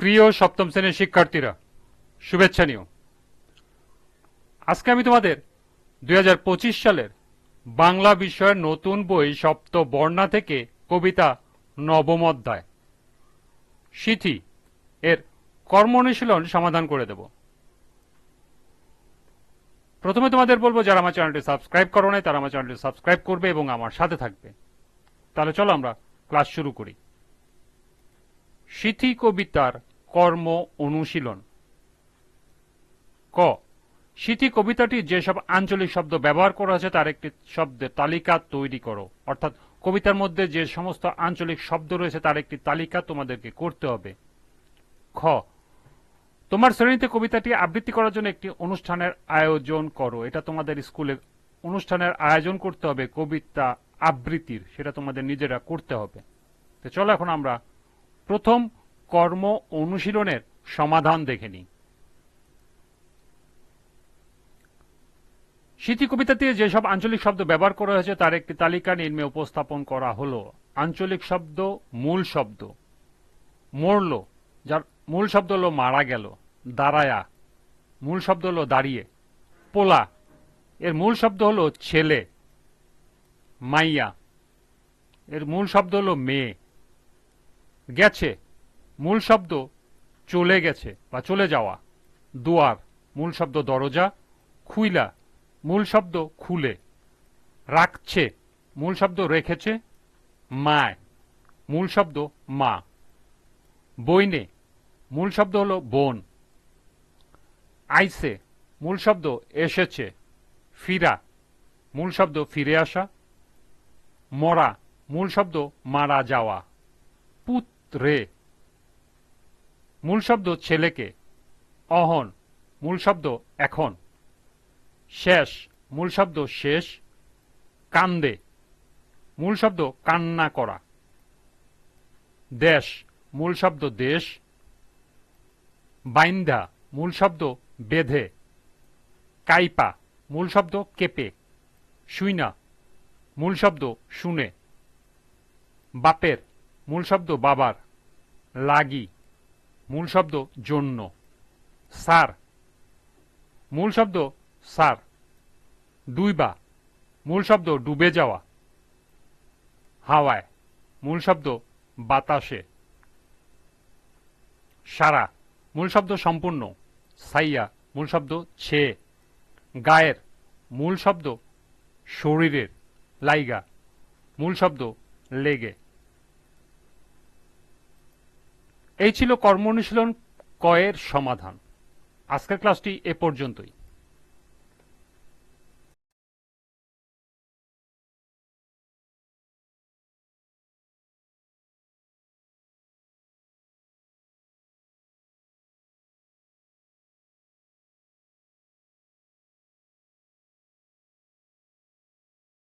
প্রিয় সপ্তম শ্রেণির শিক্ষার্থীরা, শুভেচ্ছা নিও। আজকে আমি তোমাদের দু হাজার পঁচিশ সালের বাংলা বিষয়ের নতুন বই সপ্ত বর্ণা থেকে কবিতা নবম অধ্যায় সিথি এর কর্ম অনুশীলন সমাধান করে দেব। প্রথমে তোমাদের বলব, যারা আমার চ্যানেলটি সাবস্ক্রাইব করো নাই, তারা আমার চ্যানেলটি সাবস্ক্রাইব করবে এবং আমার সাথে থাকবে। তাহলে চলো আমরা ক্লাস শুরু করি। সিথি কবিতার কর্ম অনুশীলন। ক, সিথি কবিতাটি যেসব আঞ্চলিক শব্দ ব্যবহার করা হয়েছে তার একটি শব্দের তালিকা তৈরি করো। অর্থাৎ কবিতার মধ্যে যে সমস্ত আঞ্চলিক শব্দ রয়েছে, তার একটি তালিকা তোমাদেরকে করতে হবে। খ, তোমার শ্রেণীতে কবিতাটি আবৃত্তি করার জন্য একটি অনুষ্ঠানের আয়োজন করো। এটা তোমাদের স্কুলে অনুষ্ঠানের আয়োজন করতে হবে, কবিতা আবৃত্তির। সেটা তোমাদের নিজেরা করতে হবে। তো চলো এখন আমরা প্রথম কর্ম অনুশীলনের সমাধান দেখে নিই। স্মৃতি কবিতাতে যেসব আঞ্চলিক শব্দ ব্যবহার করা হয়েছে, তার একটি তালিকা নিম্নে উপস্থাপন করা হলো। আঞ্চলিক শব্দ, মূল শব্দ। মরল, যার মূল শব্দ হলো মারা গেল, দাঁড়ায়া। মূল শব্দ হলো দাঁড়িয়ে। পোলা, এর মূল শব্দ হলো ছেলে। মাইয়া, এর মূল শব্দ হলো মেয়ে। গেছে মূল শব্দ চলে গেছে বা চলে যাওয়া। দুয়ার, মূল শব্দ দরজা। খুইলা, মূল শব্দ খুলে। রাখছে, মূল শব্দ রেখেছে মায়। মূল শব্দ মা। বইনে, মূল শব্দ হলো বোন। আইসে, মূল শব্দ এসেছে। ফিরা, মূল শব্দ ফিরে আসা। মরা, মূল শব্দ মারা যাওয়া। পুত্রে মূল শব্দ ছেলেকে, অহন, মূল শব্দ এখন। শেষ, মূল শব্দ শেষ, কান্দে, মূল শব্দ কান্না করা। দেশ, মূল শব্দ দেশ। বাইন্দা, মূল শব্দ বেধে। কাইপা, মূল শব্দ কেপে। শুইনা, মূল শব্দ শুনে। বাপের, মূল শব্দ বাবার। লাগি মূল শব্দ জন্য। সার। মূল শব্দ সার। দুইবা। মূল শব্দ ডুবে যাওয়া। হাওয়ায়। মূল শব্দ বাতাসে। সারা। মূল শব্দ সম্পূর্ণ। সাইয়া। মূল শব্দ ছে। গায়ের। মূল শব্দ শরীরের। লাইগা। মূল শব্দ লেগে। এই ছিল কর্ম অনুশীলন কয়ের সমাধান। আজকের ক্লাসটি এ পর্যন্তই।